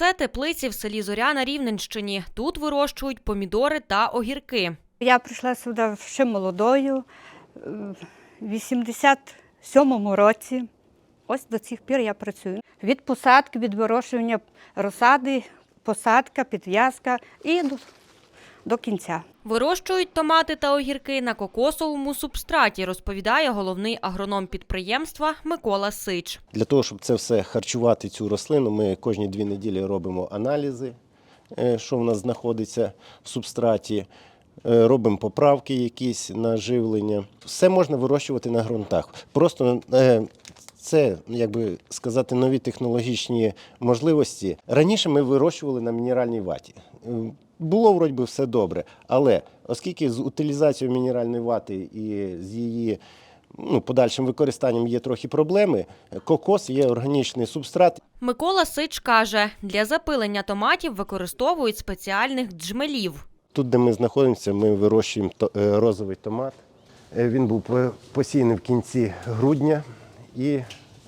Це теплиці в селі Зоря на Рівненщині. Тут вирощують помідори та огірки. Я прийшла сюди ще молодою, в 87-му році. Ось до цих пір я працюю. Від посадки, від вирощування розсади, посадка, підв'язка і до, кінця. Вирощують томати та огірки на кокосовому субстраті, розповідає головний агроном підприємства Микола Сич. Для того, щоб це все харчувати, цю рослину, ми кожні дві неділі робимо аналізи, е, що в нас знаходиться в субстраті, е, робимо поправки якісь на живлення. Все можна вирощувати на ґрунтах. Просто е, це, як би сказати, нові технологічні можливості. Раніше ми вирощували на мінеральній ваті. Було вроді би все добре, але оскільки з утилізацією мінеральної вати і з її ну, подальшим використанням є трохи проблеми. Кокос є органічний субстрат. Микола Сич каже, для запилення томатів використовують спеціальних джмелів. Тут, де ми знаходимося, ми вирощуємо е, розовий томат. Е, Він був по- посіяний в кінці грудня, і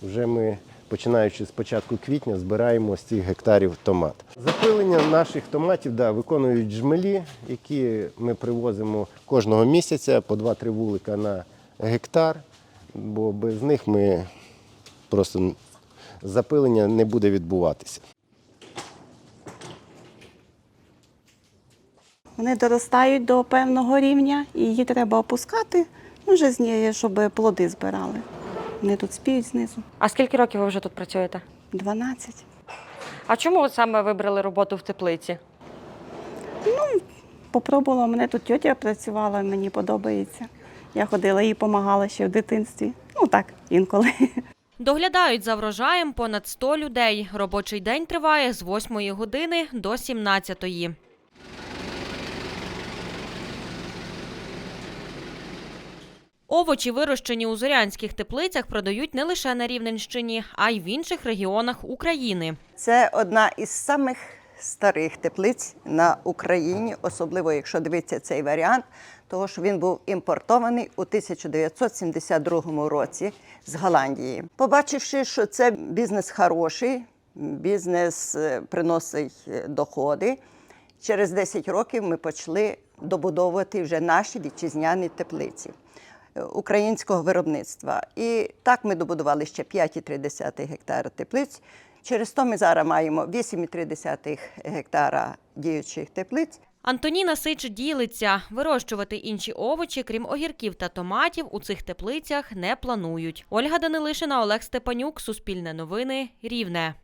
вже ми, починаючи з початку квітня, збираємо з цих гектарів томат. Запилення наших томатів да, виконують джмелі, які ми привозимо кожного місяця по 2-3 вулика на гектар, бо без них ми просто запилення не буде відбуватися. Вони доростають до певного рівня, і її треба опускати, ну, вже з неї, щоб плоди збирали. Вони тут спіють знизу. А скільки років ви вже тут працюєте? 12. А чому ви саме вибрали роботу в теплиці? Ну, Попробувала, мене тут тьотя працювала, мені подобається. Я ходила їй допомагала ще в дитинстві. Ну так, інколи. Доглядають за врожаєм понад 100 людей. Робочий день триває з 8 години до 17. Овочі, вирощені у зорянських теплицях, продають не лише на Рівненщині, а й в інших регіонах України. Це одна із самих старих теплиць на Україні, особливо якщо дивитися цей варіант, того що він був імпортований у 1972 році з Голландії. Побачивши, що це бізнес хороший, бізнес е, приносить е, доходи. Через 10 років ми почали добудовувати вже наші вітчизняні теплиці українського виробництва. І так ми добудували ще 5,3 гектара теплиць. Через то ми зараз маємо 8,3 гектара діючих теплиць. Антоніна Сич ділиться. Вирощувати інші овочі, крім огірків та томатів, у цих теплицях не планують. Ольга Данилишина, Олег Степанюк, Суспільне новини, Рівне.